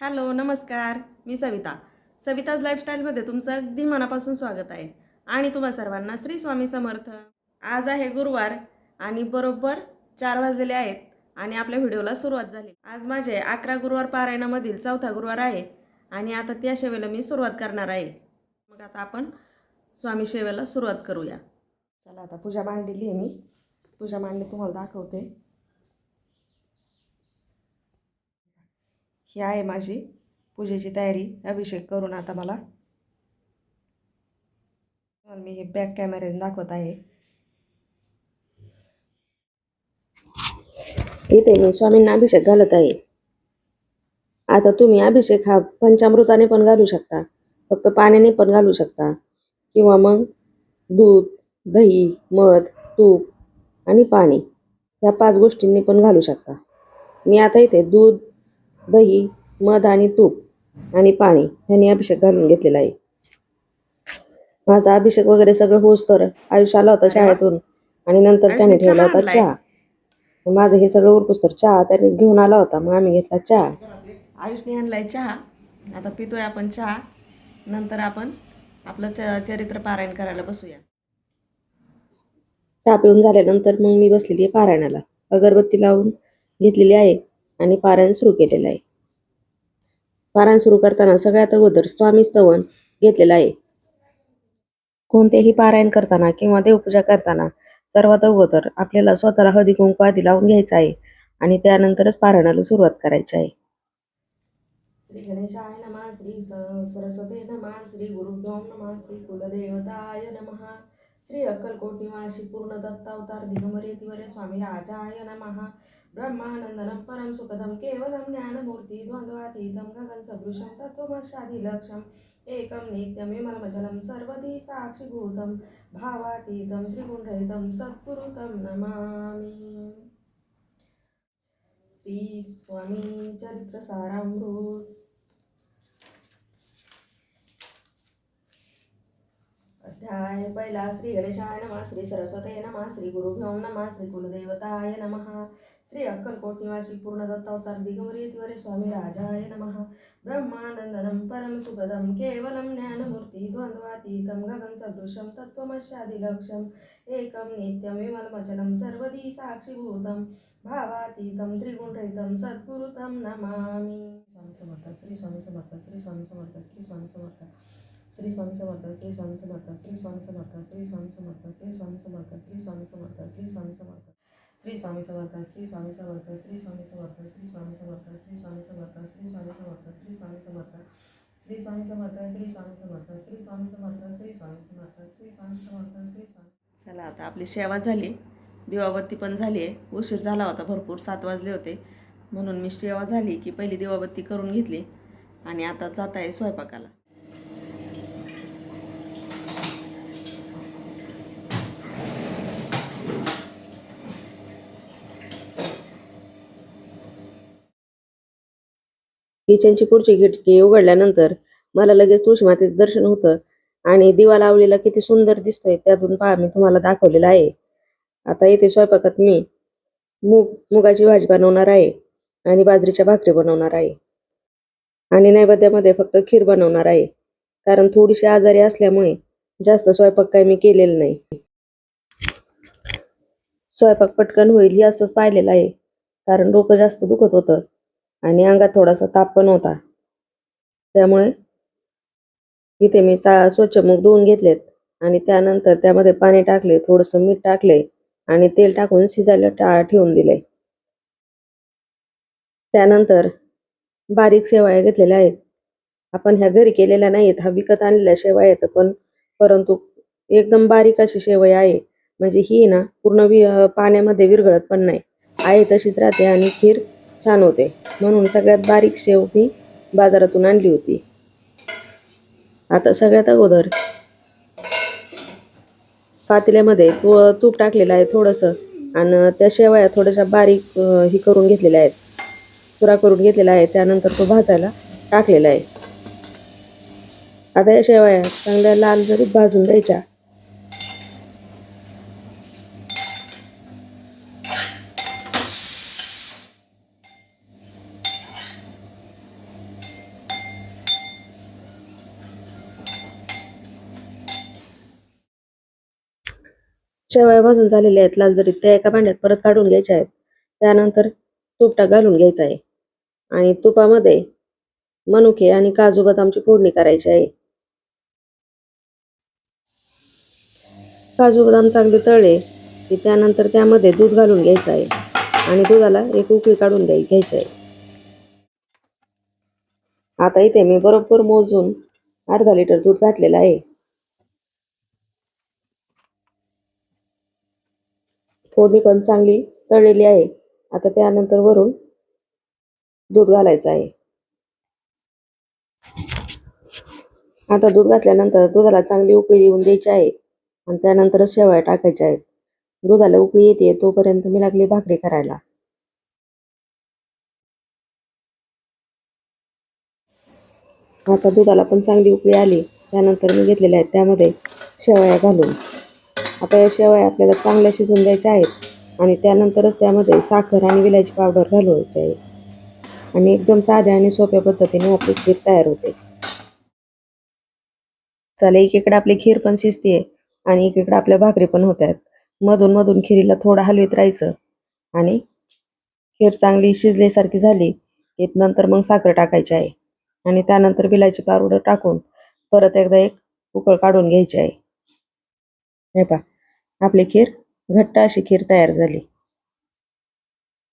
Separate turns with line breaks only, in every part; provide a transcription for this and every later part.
Hello नमस्कार. मी सविता. सविताज लाईफस्टाईलमध्ये तुमचं अगदी मनापासून स्वागत आहे. आणि तुम्हा सर्वांना श्री स्वामी समर्थ. आज आहे गुरुवार आणि बरोबर चार वाजलेले आहेत आणि आपल्या व्हिडिओला सुरुवात झाली. आज माझे अकरा गुरुवार पारायणामधील चौथा गुरुवार आहे आणि आता त्या सेवेला मी सुरुवात करणार आहे. मग आता आपण स्वामी सेवेला सुरुवात करूया. चला आता पूजा मांडलेली आहे मी. पूजा मांडली तुम्हाला दाखवते. ही आहे माझी पूजेची तयारी. अभिषेक करून आता मला. मी हे बॅक कॅमेऱ्याने दाखवत आहे. इथे मी स्वामींना अभिषेक घालत आहे. आता तुम्ही अभिषेक हा पंचामृताने पण घालू शकता. फक्त पाण्याने पण घालू शकता. किंवा मग दूध दही मध तूप आणि पाणी ह्या पाच गोष्टींनी पण घालू शकता. मी आता इथे दूध दही मध आणि तूप आणि पाणी ह्यांनी अभिषेक घालून घेतलेला आहे. माझा अभिषेक वगैरे सगळं होस तर आयुष आला होता शाळेतून आणि नंतर त्याने ठेवला होता चहा. माझं हे सगळं उरकूस तर चहा त्याने घेऊन आला होता मग आम्ही घेतला चहा. आयुषने आणलाय चहा. आता पितोय आपण चहा. नंतर आपण आपलं च चरित्र पारायण करायला बसूया. चहा पिऊन झाल्यानंतर मग मी बसलेली आहे पारायणाला. अगरबत्ती लावून घेतलेली आहे आणि पारायण सुरू केलेलं आहे. पारायण सुरू करताना सगळ्यात अगोदर स्वामी स्तवन घेतलेलं आहे. कोणतेही पारायण करताना किंवा देवपूजा करताना सर्वात अगोदर आपल्याला स्वतःला हळदी कुंकू आधी लावून घ्यायचं आहे आणि त्यानंतरच पारायणाला सुरुवात करायची आहे. श्री गणेशाय नमः श्री सरस्वते नमः श्री गुरुभ्यो नमः श्री कुलदेवताय नमः. श्री अक्कलकोट निवासी पूर्ण दत्तावतार दिगंबरेतिवरे स्वामी राजाय नमः. ब्रह्मानंदनं परं सुखदं केवलं ज्ञानमूर्ती द्वन्द्वातीतं गगन सदृशं तत्त्वमशाधिलक्षम् एकं नित्यं विमलमचलं सर्वधी साक्षिभूतं भावातीतं त्रिगुणरहितं सद्गुरुतं नमामि। श्री स्वामी चरित्र सारामृत अध्याय पहिला श्री गणेशाय नमः श्री सरस्वते नमः श्री गुरुभ्यो नमः श्री कुलदेवताय नमः। श्री अक्कलकोट निवासी पूर्णदत्तावतार दिगमरीद्वरे स्वामी राजाय नमः ब्रह्मानन्दनं परं सुखदं केवलं ज्ञानमूर्ति द्वन्द्वातीतं गगनसदृशं तत्त्वमस्यादिलक्ष्यम् एकं नित्यं विमलमचलं सर्वदी साक्षीभूतं भावातीतं त्रिगुणरहितं सद्गुरुतं नमामि स्वामी समर्थ श्री स्वामी समर्थ श्री स्वामी समर्थ श्री स्वामी समर्थ श्री स्वामी समर्थ श्री स्वामी समर्थ श्री स्वामी समर्थ श्री स्वामी समर्थ श्री स्वामी समर्थ श्री स्वामी समर्थ श्री स्वामी समर्थ श्री स्वामी समर्थ श्री स्वामी समर्थ श्री स्वामी समर्थ श्री स्वामी समर्थ श्री स्वामी समर्थ श्री स्वामी समर्थ श्री स्वामी समर्थ श्री स्वामी समर्थ श्री स्वामी समर्थ श्री स्वामी समर्थ श्री स्वामी समर्थ श्री स्वामी समर्थ श्री स्वामी चला आता आपली सेवा झाली दिवाबत्ती पण झाली आहे उशीर झाला होता भरपूर सात वाजले होते म्हणून मी सेवा झाली की पहिली दिवाबत्ती करून घेतली आणि आता जात आहे स्वयंपाकाला किचनची पुढची खिडकी उघडल्यानंतर मला लगेच तुळशीमातेचं दर्शन होतं. आणि दिवा लावलेला किती सुंदर दिसतोय त्यातून पहा मी तुम्हाला दाखवलेला आहे. आता येथे स्वयंपाकात मी. मूग मुगाची भाजी बनवणार आहे आणि बाजरीच्या भाकरी बनवणार आहे. आणि नैवेद्यामध्ये फक्त खीर बनवणार आहे. कारण थोडीशी आजारी असल्यामुळे जास्त स्वयंपाक काही मी केलेला नाही. स्वयंपाक पटकन होईल हे असंच पाहिलेलं आहे. कारण डोकं जास्त दुखत होतं. आणि अंगात थोडासा ताप पण होता. त्यामुळे इथे मी चा स्वच्छ मूग धुवून घेतलेत आणि त्यानंतर त्यामध्ये पाणी टाकले थोडंसं मीठ टाकले आणि तेल टाकून शिजायला टा ठेवून दिले. त्यानंतर बारीक शेवया घेतलेल्या आहेत. आपण ह्या घरी केलेल्या नाहीत हा विकत आणलेल्या शेवया आहेत पण परंतु एकदम बारीक अशी शेवया आहे. म्हणजे ही ना पूर्ण वि पाण्यामध्ये विरघळत पण नाही. आहे तशीच राहते आणि खीर छान होते. म्हणून सगळ्यात बारीक शेव मी बाजारातून आणली होती. आता सगळ्यात अगोदर पातेल्यामध्ये तू तूप टाकलेलं आहे थोडंसं आणि त्या शेवया थोड्याशा बारीक ही करून घेतलेल्या आहेत. चुरा करून घेतलेला आहे. त्यानंतर तो भाजायला टाकलेला आहे. आता या शेवया चांगल्या लाल जरी भाजून द्यायच्या शेवया भाजून झालेल्या आहेत लाल जरीत त्या एका भांड्यात परत काढून घ्यायच्या आहेत. त्यानंतर तूप घालून घ्यायचं आहे. आणि तुपामध्ये मनुके आणि काजू बदामची फोडणी करायची आहे. काजू बदाम चांगले तळले की त्यानंतर त्यामध्ये दूध घालून घ्यायचं आहे. आणि दुधाला एक उकळी काढून द्याय घ्यायची आहे. आता इथे मी बरोबर मोजून अर्धा लिटर दूध घातलेलं आहे. फोडणी पण चांगली तळलेली आहे. आता त्यानंतर वरून दूध घालायचं आहे. आता दूध घातल्यानंतर दुधाला चांगली उकळी येऊन द्यायची आहे आणि त्यानंतर शेवया टाकायच्या आहेत. दुधाला उकळी येते तोपर्यंत मी लागली भाकरी करायला. आता दुधाला पण चांगली उकळी आली. त्यानंतर मी घेतलेल्या आहेत त्यामध्ये शेवया घालून. आता या शेवया आपल्याला चांगल्या शिजून द्यायच्या आहेत. आणि त्यानंतरच त्यामध्ये साखर आणि विलायची पावडर घालवायची आहे. आणि एकदम साध्या आणि सोप्या पद्धतीने आपली खीर तयार होते. चला एकीकडे आपली खीर पण शिजते आणि एकीकडे आपल्या भाकरी पण होत आहेत मधून मधून खिरीला थोडं हलवीत राहायचं. आणि खीर चांगली शिजल्यासारखी झाली की नंतर मग साखर टाकायची आहे. आणि त्यानंतर विलायची पावडर टाकून परत एकदा एक उकळ काढून घ्यायची आहे. हे पहा आपली खीर घट्ट अशी खीर तयार झाली.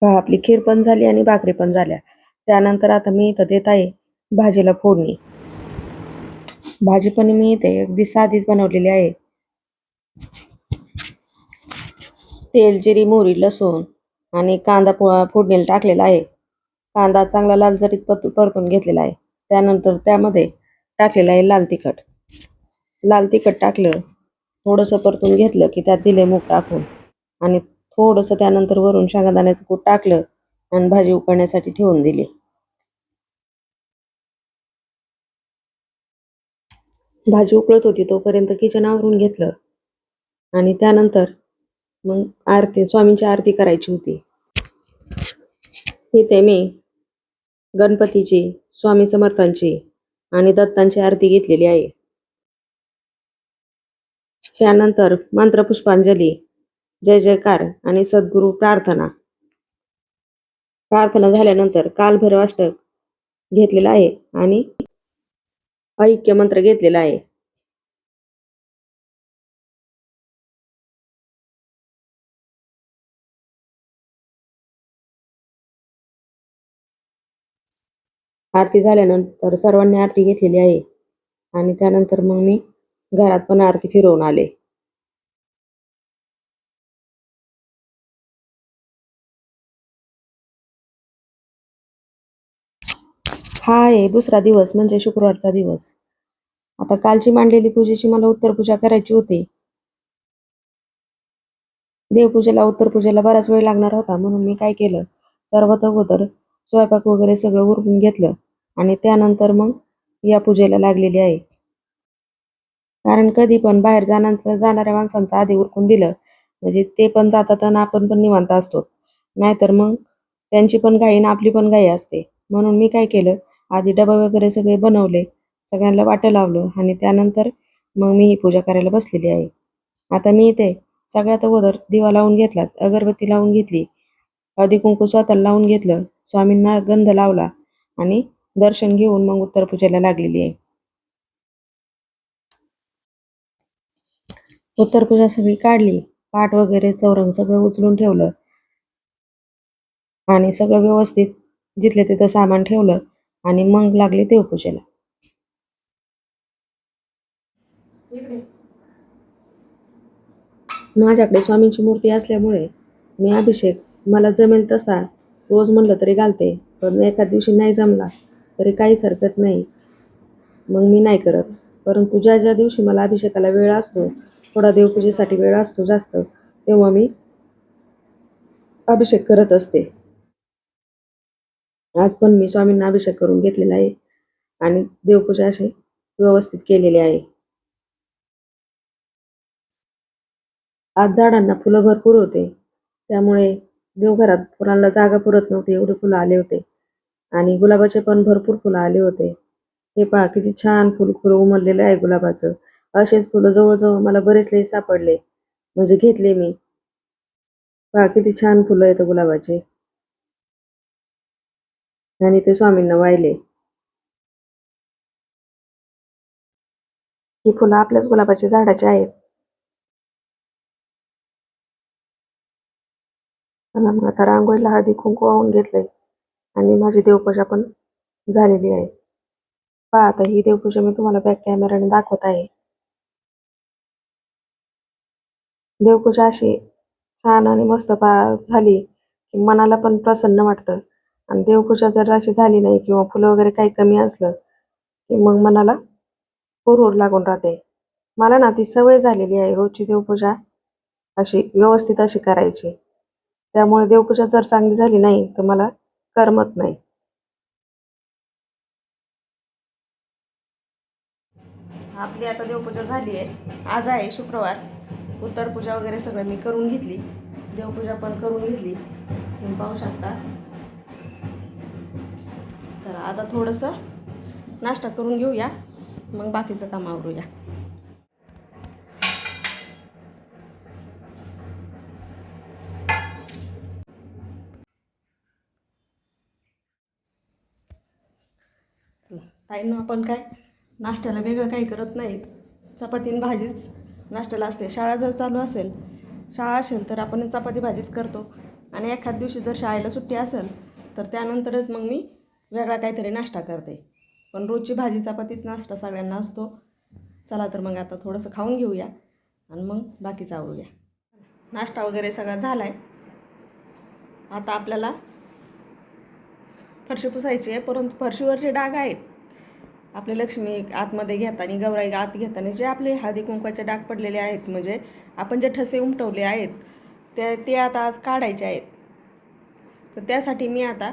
पहा आपली खीर पण झाली आणि भाकरी पण झाल्या. त्यानंतर आता मी इथं देत आहे भाजीला फोडणी. भाजी पण मी इथे अगदी साधीच बनवलेली आहे. तेल जिरी मोहरी लसूण आणि कांदा फोडणीला टाकलेला आहे. कांदा चांगला लाल जरीत पत- परतून घेतलेला आहे. त्यानंतर त्यामध्ये टाकलेलं आहे लाल तिखट. लाल तिखट टाकलं थोडंसं परतून घेतलं की त्यात दिले मूग टाकून. आणि थोडंसं त्यानंतर वरून शेंगादाण्याचं कूट टाकलं आणि भाजी उकळण्यासाठी ठेवून दिली. भाजी उकळत होती तोपर्यंत किचन आवरून घेतलं. आणि त्यानंतर मग आरती स्वामींची आरती करायची होती. इथे मी गणपतीची स्वामी समर्थांची आणि दत्तांची आरती घेतलेली आहे. त्यानंतर मंत्रपुष्पांजली जय जयकार आणि सद्गुरु प्रार्थना. प्रार्थना झाल्यानंतर कालभैरवाष्टक घेतलेला आहे आणि ऐक्य मंत्र घेतलेला आहे. आरती झाल्यानंतर सर्वांनी आरती घेतलेली आहे आणि त्यानंतर मग मी घरात पण आरती फिरवून आले. हा आहे दुसरा दिवस म्हणजे शुक्रवारचा दिवस. आता कालची मांडलेली पूजेची मला उत्तर पूजा करायची होती. देवपूजेला उत्तर पूजेला बराच वेळ लागणार होता म्हणून मी काय केलं? सर्वात अगोदर स्वयंपाक वगैरे सगळं उरकून घेतलं आणि त्यानंतर मग या पूजेला लागलेली आहे. कारण कधी पण बाहेर जाण्याचं जाणाऱ्या माणसांचं आधी उरकून दिलं. म्हणजे ते पण जातात आणि आपण पण निवांत असतो. नाहीतर मग त्यांची पण घाई आणि आपली पण घाई असते. म्हणून मी काय केलं आधी डबा वगैरे सगळे बनवले सगळ्यांना वाटं लावलं आणि त्यानंतर मग मी ही पूजा करायला बसलेली आहे. आता मी इथे सगळ्यात अगोदर दिवा लावून घेतला अगरबत्ती लावून घेतली हळदी कुंकू स्वतःला लावून घेतलं स्वामींना गंध लावला आणि दर्शन घेऊन मग उत्तर पूजेला लागलेली आहे. उत्तर सगळी काढली. पाट वगैरे चौरंग सगळं उचलून ठेवलं. आणि सगळं व्यवस्थित जिथले तिथं सामान ठेवलं आणि मग लागले देवपूजेला माझ्याकडे स्वामींची मूर्ती असल्यामुळे मी अभिषेक मला जमेल तसा रोज म्हणलं तरी घालते पण एका दिवशी नाही जमला तरी काहीच हरकत नाही. मग मी नाही करत परंतु ज्या ज्या दिवशी मला अभिषेकाला वेळ असतो थोडा देवपूजेसाठी वेळ असतो जास्त तेव्हा मी अभिषेक करत असते. आज पण मी स्वामींना अभिषेक करून घेतलेला आहे आणि देवपूजा असे व्यवस्थित केलेली आहे. आज झाडांना फुलं भरपूर होते. त्यामुळे देवघरात फुलांना जागा पुरत नव्हती एवढे फुलं आले होते. आणि गुलाबाचे पण भरपूर फुलं आले होते. हे पहा किती छान फुल फुलं उमललेलं आहे गुलाबाचं. असेच फुलं जवळजवळ मला बरेचले सापडले. म्हणजे घेतले मी. पहा किती छान फुलं आहेत गुलाबाचे. आणि ते स्वामींना वाहिले. ही फुलं आपल्याच गुलाबाच्या झाडाची आहेत. मग आता रांगोळीला हळदी कुंकू वाहून घेतलंय. आणि माझी देवपूजा पण झालेली आहे. पहा आता ही देवपूजा मी तुम्हाला बॅक कॅमेराने दाखवत आहे. देवपूजा अशी छान आणि मस्त पा झाली की मनाला पण प्रसन्न वाटतं. आणि देवपूजा जर अशी झाली नाही किंवा फुलं वगैरे काही कमी असलं की मग मनाला हुरहुर लागून राहते. मला ना ती सवय झालेली आहे रोजची देवपूजा अशी व्यवस्थित अशी करायची. त्यामुळे देवपूजा जर चांगली झाली नाही तर मला करमत नाही. आपली आता देवपूजा झाली आहे. आज आहे शुक्रवार. उत्तर पूजा वगैरे सगळं मी करून घेतली. देवपूजा पण करून घेतली. तुम्ही पाहू शकता. चला आता थोडंसं नाश्ता करून घेऊया. मग बाकीचं काम आवरूया. ताईनं आपण काय नाश्त्याला वेगळं काही करत नाही चपाती आणि भाजीच. नाश्त्याला असते शाळा जर चालू असेल शाळा असेल तर आपण चपाती भाजीच करतो. आणि एखाद दिवशी जर शाळेला सुट्टी असेल तर त्यानंतरच मग मी वेगळा काहीतरी नाश्ता करते. पण रोजची भाजी चपातीच नाश्ता सगळ्यांना असतो. चला तर मग आता थोडंसं खाऊन घेऊया आणि मग बाकीचं आवरूया. नाश्ता वगैरे सगळा झाला आहे आता आपल्याला फरशी पुसायची आहे परंतु फरशीवरचे डाग आहेत. आपले लक्ष्मी आतमध्ये घेताना गौराई आत घेताना जे आपले हळदी कुंकवाचे डाग पडलेले आहेत म्हणजे आपण जे ठसे उमटवले आहेत ते ते आता आज काढायचे आहेत. तर त्यासाठी मी आता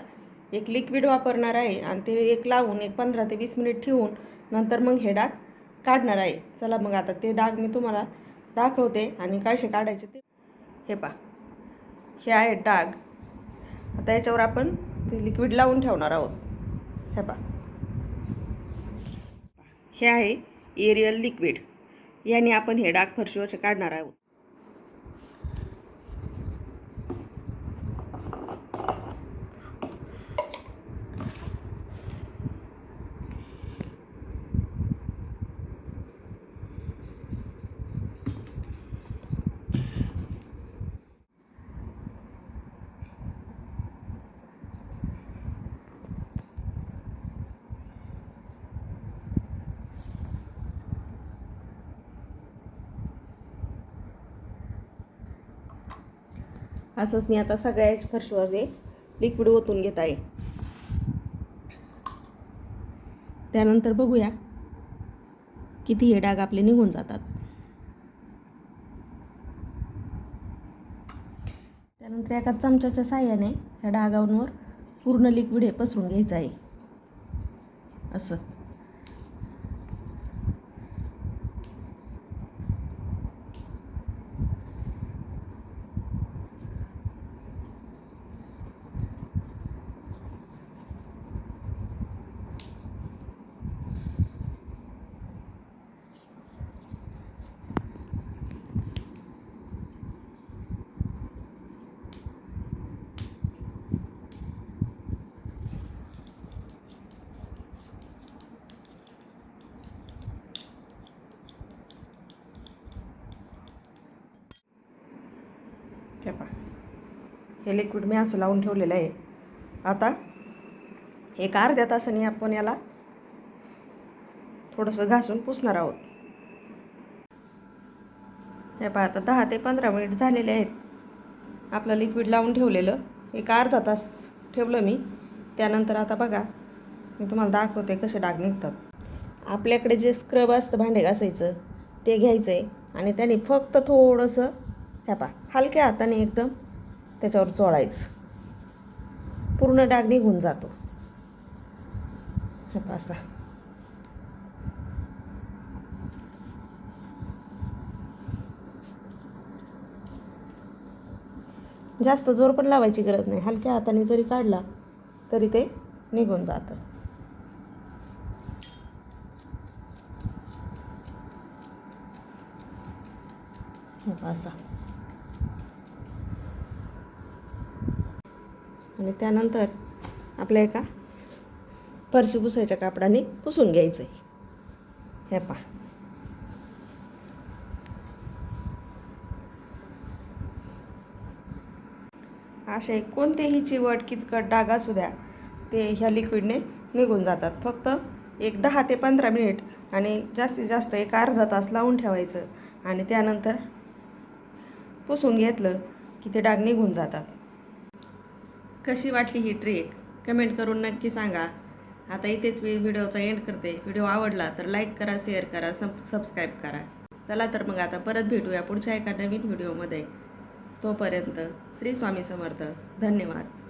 एक लिक्विड वापरणार आहे आणि ते एक लावून एक पंधरा ते वीस मिनिट ठेवून नंतर मग हे डाग काढणार आहे. चला मग आता ते डाग मी तुम्हाला दाखवते आणि कसे काढायचे ते. हे पा हे आहेत डाग. आता याच्यावर आपण ते लिक्विड लावून ठेवणार आहोत. हे पा हे आहे एरियल लिक्विड. याने आपण हे डाग फरशीवरचे काढणार आहोत. असंच मी आता सगळ्याच फरशीवर हे लिक्विड ओतून घेत आहे. त्यानंतर बघूया किती हे डाग आपले निघून जातात. त्यानंतर एका चमच्याच्या साह्याने ह्या डागांवर पूर्ण लिक्विड हे पसरून घ्यायचं आहे. असं हे पहा हे लिक्विड मी असं लावून ठेवलेलं आहे. आता एक अर्ध्या तासाने आपण याला थोडंसं घासून पुसणार आहोत. हे पहा आता दहा ते पंधरा मिनिट झालेले आहेत. आपलं लिक्विड लावून ठेवलेलं. एक अर्धा तास ठेवलं मी. त्यानंतर आता बघा मी तुम्हाला दाखवते कसे डाग निघतात. आपल्याकडे जे स्क्रब असतं भांडे घासायचं ते घ्यायचं आहे आणि त्याने फक्त थोडंसं ह्या पा हलक्या हाताने एकदम त्याच्यावर चोळायचं. पूर्ण डाग निघून जातो. हे पासा जास्त जोर पण लावायची गरज नाही. हलक्या हाताने जरी काढला तरी ते निघून जातं.
हे असा
आणि त्यानंतर आपल्या एका फरशी पुसायच्या कापडाने पुसून घ्यायचं आहे हे पा असे कोणतेही चिवट किचकट डाग असू द्या ते ह्या लिक्विडने निघून जातात. फक्त एक दहा ते पंधरा मिनिट आणि जास्तीत जास्त एक अर्धा तास लावून ठेवायचं. आणि त्यानंतर पुसून घेतलं की ते डाग निघून जातात. कशी वाटली ही ट्रिक कमेंट करून नक्की सांगा. आता इथेच मी व्हिडिओचा एंड करते. व्हिडिओ आवडला तर लाईक करा शेअर करा सब सबस्क्राईब करा. चला तर मग आता परत भेटूया पुढच्या एका नवीन व्हिडिओमध्ये. तोपर्यंत श्री स्वामी समर्थ. धन्यवाद.